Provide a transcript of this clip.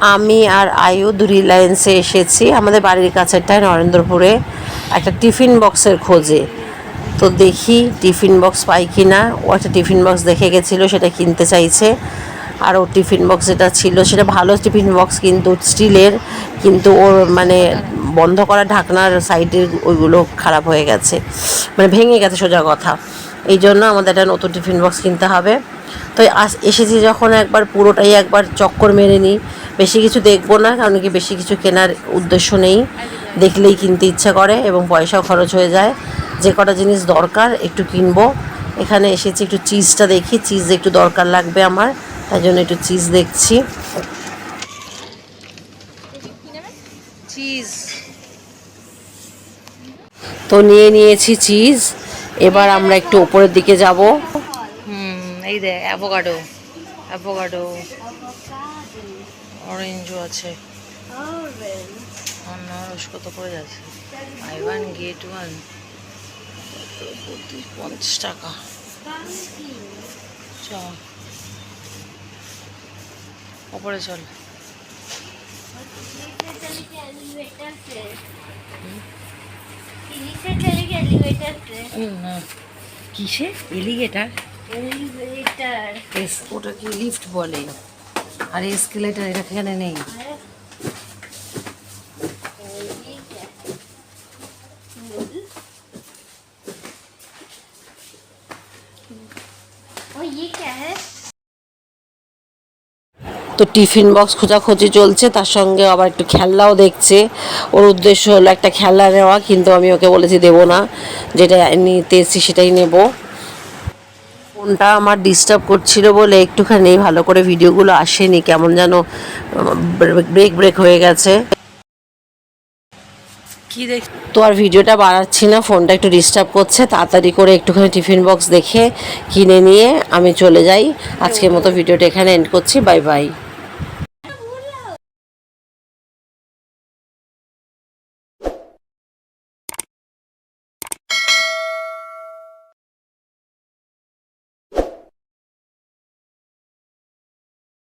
আমি আর আয়ুধ রিলায়েন্সে এসেছি। আমাদের বাড়ির কাছেরটায় নরেন্দ্রপুরে একটা টিফিন বক্সের খোঁজে। তো দেখি টিফিন বক্স পাই কি না ও একটা টিফিন বক্স দেখে গেছিল, সেটা কিনতে চাইছে। আর ওর টিফিন বক্স যেটা ছিল, সেটা ভালো টিফিন বক্স কিন্তু স্টিলের, কিন্তু ওর মানে বন্ধ করা ঢাকনার সাইডের ওইগুলো খারাপ হয়ে গেছে। মানে ভেঙে গেছে সোজা কথা। এই জন্য আমাদের একটা নতুন টিফিন বক্স কিনতে হবে। তো আস- এসেছি যখন একবার পুরোটাই একবার চক্কর মেরে নিই। বেশি কিছু দেখব না কারণ কি বেশি কিছু কেনার উদ্দেশ্য নেই। দেখলেই কিনতে ইচ্ছা করে এবং পয়সাও খরচ হয়ে যায়। যে কটা জিনিস দরকার একটু কিনবো। এখানে এসেছি একটু চিজটা দেখি চিজ একটু দরকার লাগবে আমার তাই জন্য একটু চিজ দেখছি। চিজ। তো নিয়ে নিয়েছি চিজ। এবার আমরা একটু ওপরের দিকে যাব। এই দে অ্যাভোকাডো অ্যাভোকাডো অরেঞ্জও আছে। আনারস কত করে যাচ্ছে? আই ওয়ান গেট ওয়ান পঞ্চাশ টাকা। চল। ওপরে চল। কিসে এলিগেটার ওটা লিফট বলে। আর এসকেলেটার এটা এখানে নেই। তো টিফিন বক্স খোঁজাখুঁজি চলছে, তার সঙ্গে আবার একটু খেলনাও দেখছে। ওর উদ্দেশ্য হলো একটা খেলনা নেওয়া, কিন্তু আমি ওকে বলেছি দেবো না। যেটা নিতে এসেছি সেটাই নেব। ফোনটা আমার ডিস্টার্ব করছিল বলে একটুখানি ভালো করে ভিডিওগুলো আসেনি। কেমন যেন ব্রেক ব্রেক হয়ে গেছে। কি দেখ তো আর ভিডিওটা বাড়াচ্ছি না ফোনটা একটু ডিস্টার্ব করছে। তাড়াতাড়ি করে একটুখানি টিফিন বক্স দেখে কিনে নিয়ে আমি চলে যাই। আজকের মতো ভিডিওটা এখানে এন্ড করছি। Bye bye